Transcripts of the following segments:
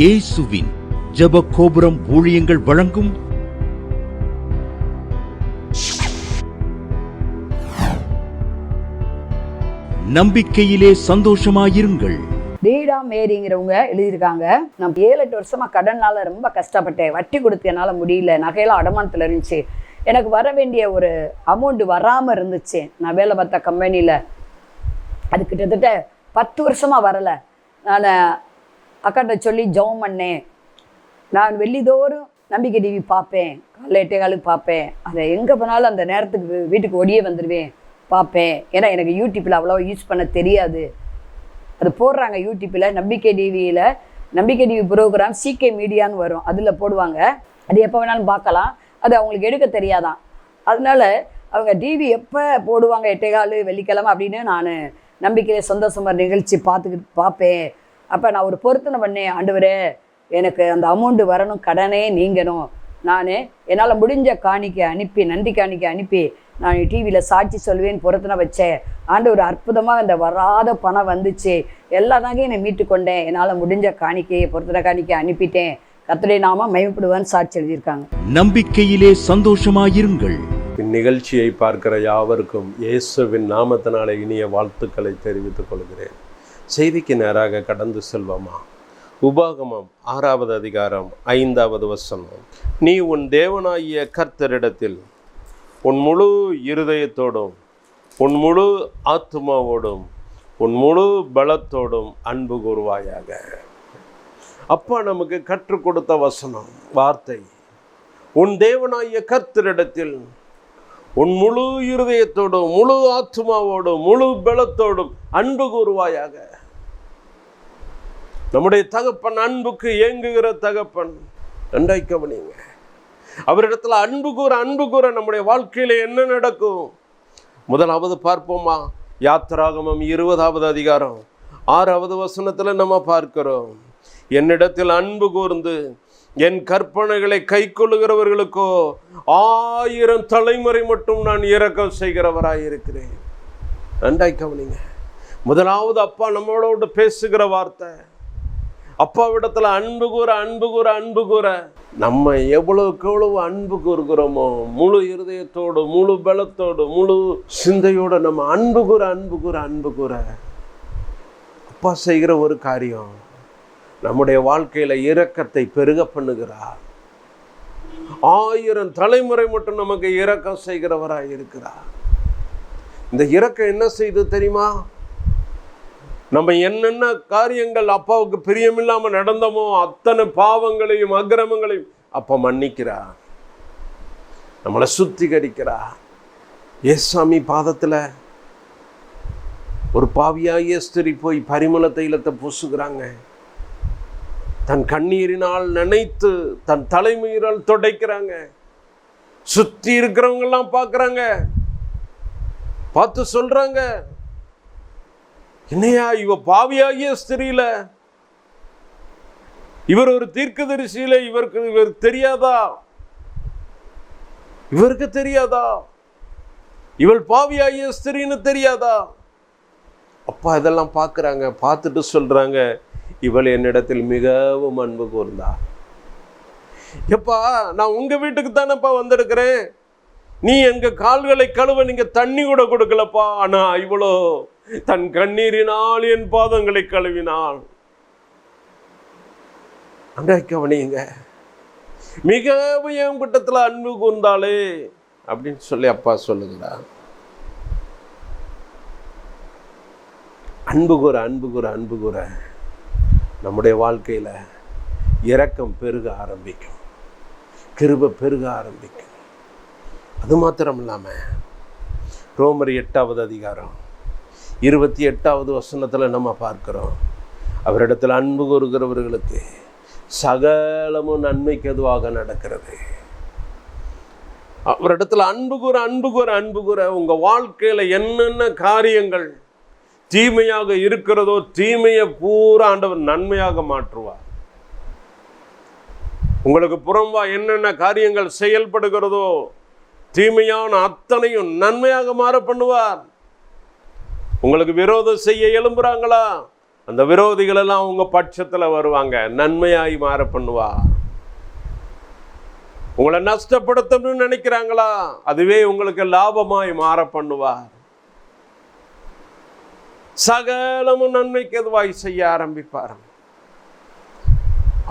இயேசுவின் ஜெப கோபுரம் ஊழியங்கள் வழங்கும் நம்பிக்கையிலே சந்தோஷமாயிருங்கள். ரீடா மேரிங்கிறவங்க எழுதியிருக்காங்க. நான் ஏழு எட்டு வருஷமா கடனால ரொம்ப கஷ்டப்பட்டேன். வட்டி கொடுத்து என்னால் முடியல. நகையெல்லாம் அடமானத்தில் இருந்துச்சு. எனக்கு வர வேண்டிய ஒரு அமௌண்ட் வராமல் இருந்துச்சு. நான் வேலை பார்த்த கம்பெனியில் அது கிட்டத்தட்ட பத்து வருஷமாக வரலை. நான் அக்காட்ட சொல்லி ஜெபம் பண்ணேன் நான் வெள்ளிதோறும் நம்பிக்கை டிவி பார்ப்பேன் காலைல எட்டே காலுக்கு பார்ப்பேன் அதை எங்கே போனாலும் அந்த நேரத்துக்கு வீட்டுக்கு ஒடியே வந்துடுவேன் பார்ப்பேன் ஏன்னா எனக்கு யூடியூப்பில் அவ்வளோவா யூஸ் பண்ண தெரியாது. அது போடுறாங்க யூடியூப்பில் நம்பிக்கை டிவியில். நம்பிக்கை டிவி ப்ரோக்ராம் சிகே மீடியான்னு வரும். அதில் போடுவாங்க. அது எப்போ வேணாலும் பார்க்கலாம் அது அவங்களுக்கு எடுக்க தெரியாதான். அதனால அவங்க டிவி எப்போ போடுவாங்க? எட்டைகால் வெள்ளிக்கிழமை அப்படின்னு நான் நம்பிக்கையில சொந்த சுமர் நிகழ்ச்சி பார்த்துக்கிட்டு பார்ப்பேன் அப்போ நான் ஒரு பொருத்தனை பண்ணேன் ஆண்டவரே எனக்கு அந்த அமௌண்ட்டு வரணும் கடனே நீங்கணும். நான் என்னால் முடிஞ்ச காணிக்கை அனுப்பி நன்றி காணிக்கை அனுப்பி நான் டிவியில் சாட்சி சொல்வேன் பொருத்தனை வச்சேன். ஆண்டவர் அற்புதமாக அந்த வராத பணம் வந்துச்சு. எல்லா என்னை மீட்டு கொண்டேன். என்னால் முடிஞ்ச காணிக்கையை பொருத்தனை காணிக்கை அனுப்பிட்டேன். கர்த்தருடைய நாம மயப்படுவான்னு சாட்சி எழுதியிருக்காங்க. நம்பிக்கையிலே சந்தோஷமாயிருங்கள். இந்நிகழ்ச்சியை பார்க்கிற யாவருக்கும் இயேசுவின் நாமத்தினாலே இனிய வாழ்த்துக்களை தெரிவித்துக் கொள்கிறேன். செய்திக்கு நேராக கடந்து செல்வோமா? உபாகமம் ஆறாவது அதிகாரம் ஐந்தாவது வசனம். நீ உன் தேவனாகிய கர்த்தரிடத்தில் உன் முழு இருதயத்தோடும் உன் முழு ஆத்மாவோடும் உன் முழு பலத்தோடும் அன்பு கூறுவாயாக. அப்பா நமக்கு கற்றுக் கொடுத்த வசனம் வார்த்தை. உன் தேவனாகிய கர்த்தரிடத்தில் உன் முழு இருதயத்தோடும் முழு ஆத்மாவோடும் முழு பலத்தோடும் அன்பு கூறுவாயாக. நம்முடைய தகப்பன் அன்புக்கு ஏங்குகிற தகப்பன். நன்றாய் கவனிங்க அவரிடத்துல அன்பு கூற அன்பு கூற நம்முடைய வாழ்க்கையில என்ன நடக்கும்? முதலாவது பார்ப்போமா? யாத்திராகமம் இருபதாவது அதிகாரம். ஆறாவது வசனத்துல நம்ம பார்க்கிறோம். என்னிடத்தில் அன்பு கூர்ந்து என் கற்பனைகளை கை கொள்ளுகிறவர்களுக்கோ ஆயிரம் தலைமுறை மட்டும் நான் இரக்கம் செய்கிறவராயிருக்கிறேன் நன்றாய் கவனிங்க. முதலாவது அப்பா நம்மளோட பேசுகிற வார்த்தை. அப்பாவிடத்தில் அன்பு கூற அன்பு கூற அன்பு கூற. நம்ம எவ்வளவுக்கு எவ்வளவு அன்பு கூறுகிறோமோ முழு இருதயத்தோடு முழு பலத்தோடு முழு சிந்தையோடு நம்ம அன்பு கூற அன்பு கூற அன்பு கூற. அப்பா செய்கிற ஒரு காரியம் நம்முடைய வாழ்க்கையில இரக்கத்தை பெருக பண்ணுகிறார். ஆயிரம் தலைமுறை மட்டும் நமக்கு இரக்கம் செய்கிறவராக இருக்கிறார். இந்த இரக்கம் என்ன செய்து தெரியுமா? நம்ம என்னென்ன காரியங்கள் அப்பாவுக்கு பிரியமில்லாமல் நடந்தோமோ அத்தனை பாவங்களையும் அக்கிரமங்களையும் அப்பா மன்னிக்கிறா. நம்மளை சுத்திகரிக்கிறா. ஏசாமி பாதத்தில் ஒரு பாவியாகிய ஸ்திரி போய் பரிமள தைலத்தை பூசுகிறாங்க. தன் கண்ணீரினால் நினைத்து தன் தலைமையினால் தொடைக்கிறாங்க. சுத்தி இருக்கிறவங்க எல்லாம் பார்த்து சொல்கிறாங்க என்னையா இவ பாவியாகிய ஸ்திரீல? இவர் ஒரு தீர்க்கதரிசியில இவருக்கு இவர் தெரியாதா? இவருக்கு தெரியாதா? இவள் பாவியாகிய ஸ்திரீன்னு தெரியாதா? அப்பா இதெல்லாம் பார்க்குறாங்க பார்த்துட்டு சொல்கிறாங்க இவள் என்னிடத்தில் மிகவும் அன்பு கூர்ந்தா. எப்பா நான் உங்கள் வீட்டுக்கு தானேப்பா வந்திருக்கிறேன்? நீ எங்கள் கால்களை கழுவ நீங்கள் தண்ணி கூட கொடுக்கலப்பா. ஆனால் இவ்வளோ தன் கண்ணீரினால் என் பாதங்களை கழுவினாள். அங்க கவனியுங்க. மிகவும் என் கிட்டத்தில் அன்பு கூர்ந்தாளே அப்படின்னு சொல்லி அப்பா சொல்லுகிறார். அன்பு கூற அன்பு கூற அன்பு கூற நம்முடைய வாழ்க்கையில் இரக்கம் பெருக ஆரம்பிக்கும். கிருப பெருக ஆரம்பிக்கும். அது மாத்திரம் இல்லாமல் ரோமர் எட்டாவது அதிகாரம் இருபத்தி எட்டாவது வசனத்தில் நம்ம பார்க்குறோம். அவரிடத்தில் அன்பு கூறுகிறவர்களுக்கு சகலமும் நன்மைக்கு எதுவாக நடக்கிறது? அவரிடத்துல அன்பு கூற அன்பு கூற அன்பு கூற உங்கள் வாழ்க்கையில் என்னென்ன காரியங்கள் தீமையாக இருக்கிறதோ தீமையை பூரா ஆண்டவர் நன்மையாக மாற்றுவார். உங்களுக்கு புறம்பா என்னென்ன காரியங்கள் செயல்படுகிறதோ தீமையான அத்தனையும் நன்மையாக மாற பண்ணுவார். உங்களுக்கு விரோதம் செய்ய எழும்புறாங்களா? அந்த விரோதிகளெல்லாம் உங்க வருவாங்க. நன்மையாய் மாற பண்ணுவா. உங்களை நஷ்டப்படுத்தணும்னு நினைக்கிறாங்களா? அதுவே உங்களுக்கு லாபமாய் மாற பண்ணுவார் சகலமும் நன்மைக்கு எதுவாய் செய்ய ஆரம்பிப்பார்.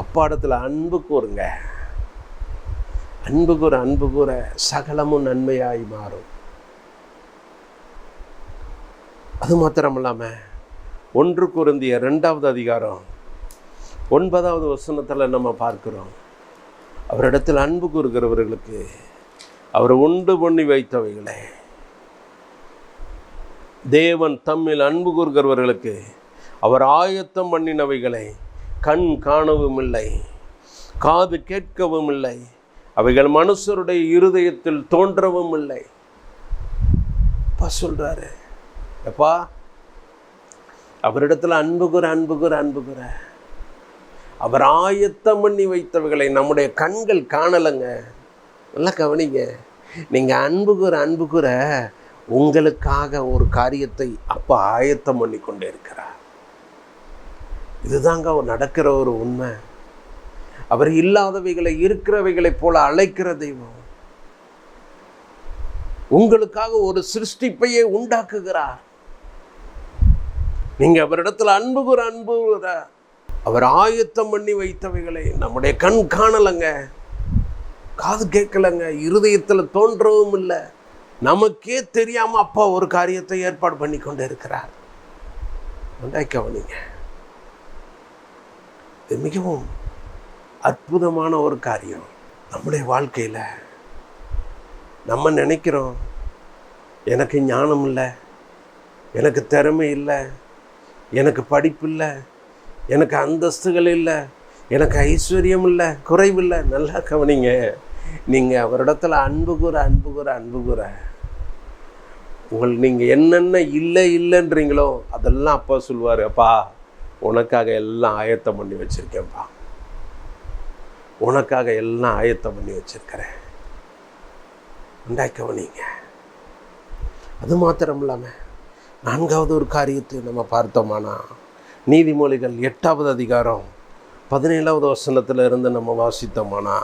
அப்பாடத்தில் அன்பு கூறுங்க. அன்பு கூற அன்பு கூற சகலமும் நன்மையாய் மாறும். அது மாத்திரம் இல்லாமல் ஒன்று குருந்திய ரெண்டாவது அதிகாரம் ஒன்பதாவது வசனத்தில் நம்ம பார்க்குறோம். அவரிடத்தில் அன்பு கூறுகிறவர்களுக்கு அவர் உண்டு பண்ணி வைத்தவைகளை. தேவன் தம்மில் அன்பு கூறுகிறவர்களுக்கு அவர் ஆயத்தம் பண்ணினவைகளை. கண் காணவும் இல்லை காது கேட்கவும் இல்லை அவைகள் மனுஷருடைய இருதயத்தில் தோன்றவும் இல்லை அப்பா சொல்கிறாரு எப்பா? அவரிடத்துல அன்புகுற அன்புகுற அன்புகுற அவர் ஆயத்தம் பண்ணி வைத்தவைகளை நம்முடைய கண்கள் காணலைங்க. நல்லா கவனிங்க. நீங்க அன்புகுற அன்புகுற உங்களுக்காக ஒரு காரியத்தை அப்பா ஆயத்தம் பண்ணி கொண்டே இருக்கிறார். இதுதாங்க அவர் நடக்கிற ஒரு உண்மை. அவர் இல்லாதவைகளை இருக்கிறவைகளைப் போல அழைக்கிற தெய்வம். உங்களுக்காக ஒரு சிருஷ்டிப்பையே உண்டாக்குகிறார். நீங்கள் அவரிடத்தில் அன்பு கூற அன்பு அவர் ஆயத்தம் பண்ணி வைத்தவைகளை. நம்முடைய கண் காணலைங்க. காது கேட்கலைங்க. இருதயத்தில் தோன்றவும் இல்லை. நமக்கே தெரியாமல் அப்பா ஒரு காரியத்தை ஏற்பாடு பண்ணி கொண்டு இருக்கிறார் கவனிங்க. இது மிகவும் அற்புதமான ஒரு காரியம். நம்முடைய வாழ்க்கையில் நம்ம நினைக்கிறோம் எனக்கு ஞானம் இல்லை எனக்கு திறமை இல்லை எனக்கு படிப்பு இல்லை எனக்கு அந்தஸ்துகள் இல்லை எனக்கு ஐஸ்வர்யம் இல்லை குறைவில்லை நல்லா கவனிங்க. நீங்கள் அவரிடத்துல அன்பு கூற அன்பு கூற அன்பு கூற. உங்கள் நீங்கள் என்னென்ன இல்லை இல்லைன்றீங்களோ அதெல்லாம் அப்பா சொல்லுவார் அப்பா உனக்காக எல்லாம் ஆயத்தம் பண்ணி வச்சுருக்கேன்ப்பா. உனக்காக எல்லாம் ஆயத்தம் பண்ணி வச்சிருக்கிறேன். உண்டாய் கவனிங்க. அது மாத்திரம் இல்லாமல் நான்காவது ஒரு காரியத்தை நம்ம பார்த்தோமானா? நீதிமொழிகள் எட்டாவது அதிகாரம் பதினேழாவது வசனத்தில் இருந்து நம்ம வாசித்தோமானா?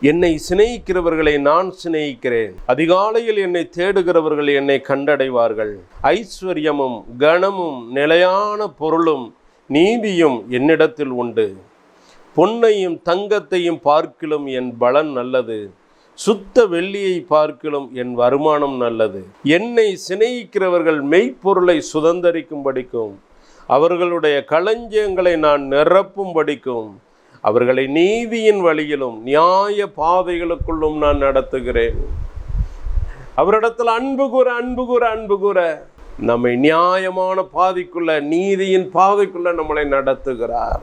என்னை சிநேகிக்கிறவர்களை நான் சிநேகிக்கிறேன். அதிகாலையில் என்னை தேடுகிறவர்கள் என்னை கண்டடைவார்கள். ஐஸ்வர்யமும் கனமும் நிலையான பொருளும் நீதியும் என்னிடத்தில் உண்டு. பொன்னையும் தங்கத்தையும் பார்க்கிலும் என் பலன் நல்லது. சுத்த வெள்ளியை பார்க்கிலும் என் வருமானம் நல்லது. என்னை சிநேகிக்கிறவர்கள் மெய்ப்பொருளை சுதந்தரிக்கும்படிக்கும் அவர்களுடைய களஞ்சியங்களை நான் நிரப்பும்படிக்கும் அவர்களை நீதியின் வழியிலும் நியாய பாதைகளுக்குள்ளும் நான் நடத்துகிறேன். அவரிடத்தில் அன்பு கூற அன்பு கூற அன்பு கூற நம்மை நியாயமான பாதைக்குள்ள நீதியின் பாதைக்குள்ள நம்மளை நடத்துகிறார்.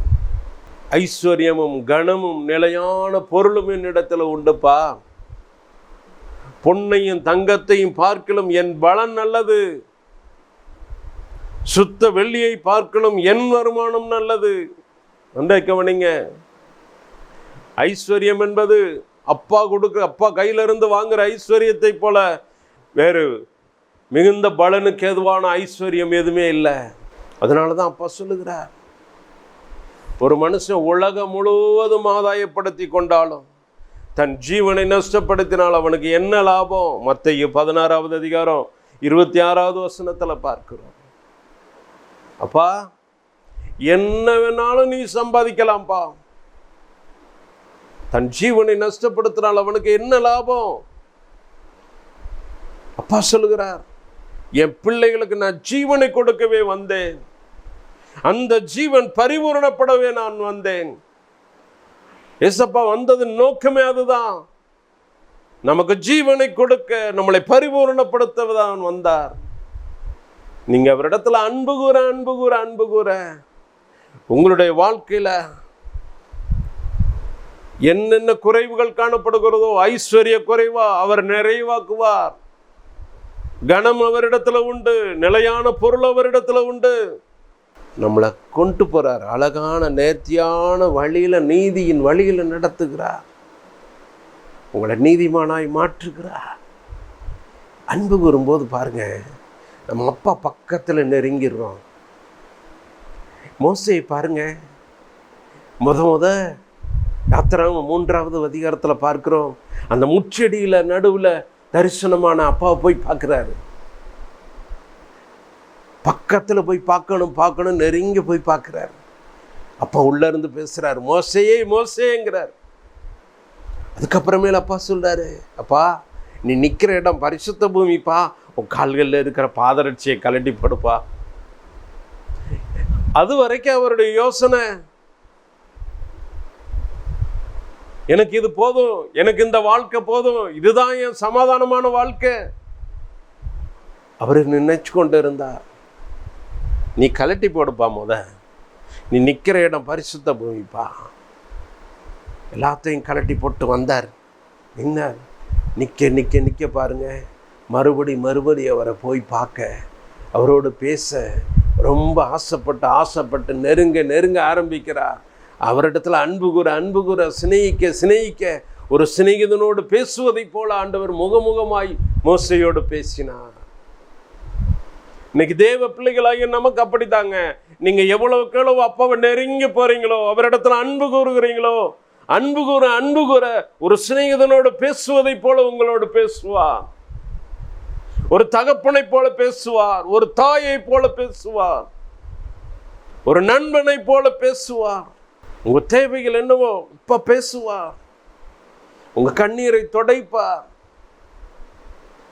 ஐஸ்வர்யமும் கனமும் நிலையான பொருளும் என்னிடத்தில் உண்டுப்பா. பொன்னையும் தங்கத்தையும் பார்க்கலும் என் பலன் நல்லது. சுத்த வெள்ளியை பார்க்கலும் என் வருமானம் நல்லது. நன்றை கவனிங்க. ஐஸ்வர்யம் என்பது அப்பா கொடுக்க அப்பா கையிலிருந்து வாங்குற ஐஸ்வர்யத்தை போல வேறு மிகுந்த பலனுக்கு எதுவான ஐஸ்வர்யம் எதுவுமே இல்லை. அதனால தான் அப்பா சொல்லுகிறார். ஒரு மனுஷன் உலகம் முழுவதும் ஆதாயப்படுத்தி கொண்டாலும் தன் ஜீவனை நஷ்டப்படுத்தினால் அவனுக்கு என்ன லாபம்? மற்ற பதினாறாவது அதிகாரம் இருபத்தி ஆறாவது வசனத்தில் பார்க்கிறோம். அப்பா என்ன வேணாலும் நீ சம்பாதிக்கலாம்ப்பா. தன் ஜீவனை நஷ்டப்படுத்தினால் அவனுக்கு என்ன லாபம்? அப்பா சொல்லுகிறார் என் பிள்ளைகளுக்கு நான் ஜீவனை கொடுக்கவே வந்தேன். அந்த ஜீவன் பரிபூரணப்படவே நான் வந்தேன். ஏசப்பா வந்தது நோக்கமே அதுதான். நமக்கு ஜீவனை கொடுக்க நம்மளை பரிபூரணப்படுத்ததான் வந்தார். நீங்க அவரிடத்துல அன்பு கூற அன்பு கூற அன்பு கூற உங்களுடைய வாழ்க்கையில என்னென்ன குறைவுகள் காணப்படுகிறதோ ஐஸ்வர்ய குறைவா அவர் நிறைவாக்குவார். கணம் அவரிடத்துல உண்டு நிலையான பொருள் அவரிடத்துல உண்டு. நம்மளை கொண்டு போகிறார் அழகான நேர்த்தியான வழியில் நீதியின் வழியில் நடத்துகிறார். உங்களை நீதிமானாய் மாற்றுகிறார். அன்பு கூறும்போது பாருங்கள் நம்ம அப்பா பக்கத்தில் நெருங்கிடுறோம். மோசையை பாருங்க முத முத யாத்திராம மூன்றாவது அதிகாரத்தில் பார்க்குறோம். அந்த முச்செடியில் நடுவில் தரிசனமான அப்பாவை போய் பார்க்குறாரு. பக்கத்தில் போய் பார்க்கணும் பார்க்கணும் நெருங்கி போய் பார்க்குறாரு. அப்பா உள்ள இருந்து பேசுறாரு மோசையே மோசேங்கிறார். அதுக்கப்புறமேல அப்பா சொல்றாரு அப்பா நீ நிற்கிற இடம் பரிசுத்த பூமிப்பா உன் கால்களில் இருக்கிற பாதரட்சியை கலட்டி படுப்பா. அது வரைக்கும் அவருடைய யோசனை எனக்கு இது போதும் எனக்கு இந்த வாழ்க்கை போதும் இதுதான் என் சமாதானமான வாழ்க்கை. அவர் நினைச்சு கொண்டு இருந்தார் நீ கலட்டி போடுப்பா முத. நீ நிற்கிற இடம் பரிசுத்த பூமிப்பா. எல்லாத்தையும் கலட்டி போட்டு வந்தார். நின்னார். நிற்க நிற்க நிற்க பாருங்க. மறுபடி மறுபடி அவரை போய் பார்க்க. அவரோடு பேச ரொம்ப ஆசைப்பட்டு ஆசைப்பட்டு நெருங்க நெருங்க ஆரம்பிக்கிறார். அவரிடத்துல அன்பு கூற அன்பு கூற சிநேகிக்க சிநேகிக்க ஒரு சிநேகிதனோடு பேசுவதைப் போல ஆண்டவர் முகமுகமாய் மோசையோடு பேசினார். இன்னைக்கு தேவ பிள்ளைகளாகிய நமக்கு அப்படித்தாங்க. நீங்க எவ்வளவுக்கு எவ்வளவு அப்பாவை நெருங்கி போறீங்களோ அவரிடத்துல அன்பு கூறுகிறீங்களோ அன்பு கூற அன்பு கூற ஒரு சிநேகிதனோடு பேசுவதைப் போல உங்களோடு பேசுவார். ஒரு தகப்பனை போல பேசுவார் ஒரு தாயை போல பேசுவார் ஒரு நண்பனை போல பேசுவார். உங்க தேவைகள் என்னவோ இப்ப பேசுவார். உங்க கண்ணீரை தொடைப்பார்.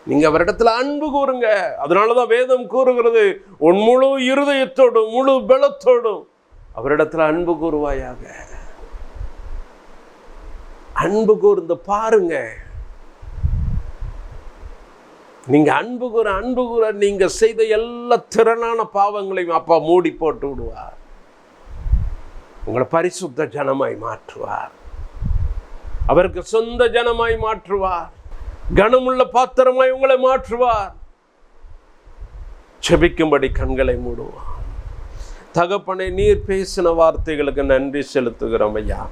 நீங்க அவரிடத்துல அன்பு கூறுங்க. அதனாலதான் வேதம் கூறுகிறது உன் முழு இருதயத்தோடும் முழு பலத்தோடும் அவரிடத்துல அன்பு கூறுவாயாக. அன்பு கூர்ந்து பாருங்க. நீங்க அன்பு கூற அன்பு கூற நீங்க செய்த எல்லா திறனான பாவங்களையும் அப்பா மூடி போட்டு விடுவார். உங்களை பரிசுத்த ஜனமாய் மாற்றுவார். அவருக்கு சொந்த ஜனமாய் மாற்றுவார். கனமுள்ள பாத்திரமாய் உங்களை மாற்றுவார். செபிக்கும்படி கண்களை மூடுவார் தகப்பனை நீர் பேசின வார்த்தைகளுக்கு நன்றி செலுத்துகிறோம் ஐயா.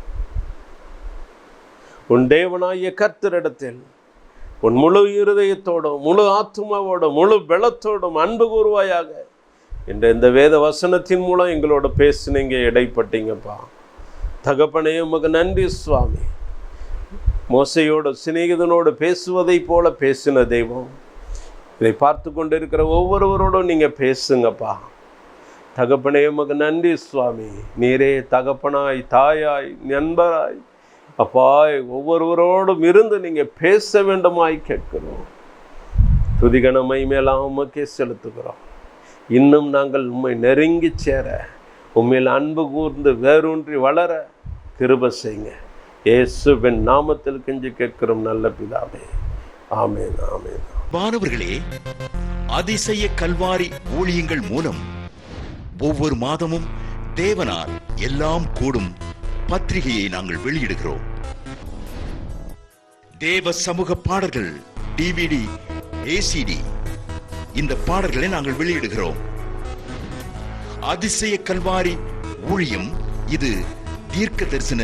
உன் தேவனாகிய கர்த்தரிடத்தில் உன் முழு இருதயத்தோடும் முழு ஆத்மாவோடும் முழு பலத்தோடும் அன்பு கூறுவாயாக. என்ற இந்த வேத வசனத்தின் மூலம் எங்களோட பேசுனீங்க இடைப்பட்டீங்கப்பா. தகப்பனே உமக்கு நன்றி சுவாமி. மோசையோடு சிநேகிதனோடு பேசுவதைப் போல பேசின தெய்வம். இதை பார்த்து கொண்டு இருக்கிற ஒவ்வொருவரோடும் நீங்கள் பேசுங்கப்பா. தகப்பனே உமக்கு நன்றி சுவாமி. நீரே தகப்பனாய் தாயாய் நண்பராய். அப்பாய் ஒவ்வொருவரோடும் இருந்து நீங்கள் பேச வேண்டுமாய் கேட்கிறோம். துதிகணமை மேலாம் உமக்கே செலுத்துகிறோம். இன்னும் நாங்கள் உண்மை நெருங்கி சேர உண்மையில் அன்பு கூர்ந்து வேரூன்றி வளர கிருப செய்யுங்க. இயேசுவின் நாமத்தில் கெஞ்சி கேட்கிறோம் நல்ல பிதாவே. ஆமேன் ஆமேன். மாணவர்களே அதிசய கல்வாரி ஊழியங்கள் மூலம் ஒவ்வொரு மாதமும் தேவனால் எல்லாம் கூடும் பத்திரிகையை நாங்கள் வெளியிடுகிறோம். தேவ சமூக பாடல்கள் டிவிடி ஏசிடி இந்த பாடல்களை நாங்கள் வெளியிடுகிறோம். அதிசய கல்வாரி ஊழியம் இது தீர்க்க தரிசன